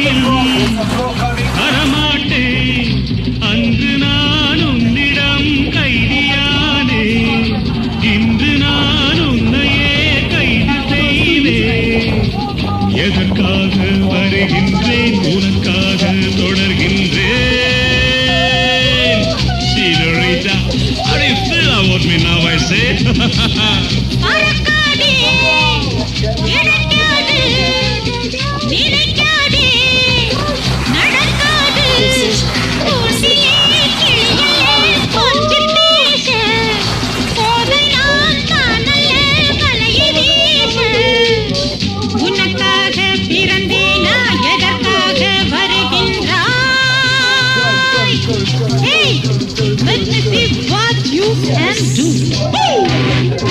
மலையில் வரமாட்டேன் அன்று நான் உன்னிடம் கைதியானே இன்று நான் உன்னையே கைது செய்தேன் எதற்காக வருகின்றேன் உனக்காக தொடர்கின்றேன்? How do you feel about me now, Hey, let me see what you can do. Hey!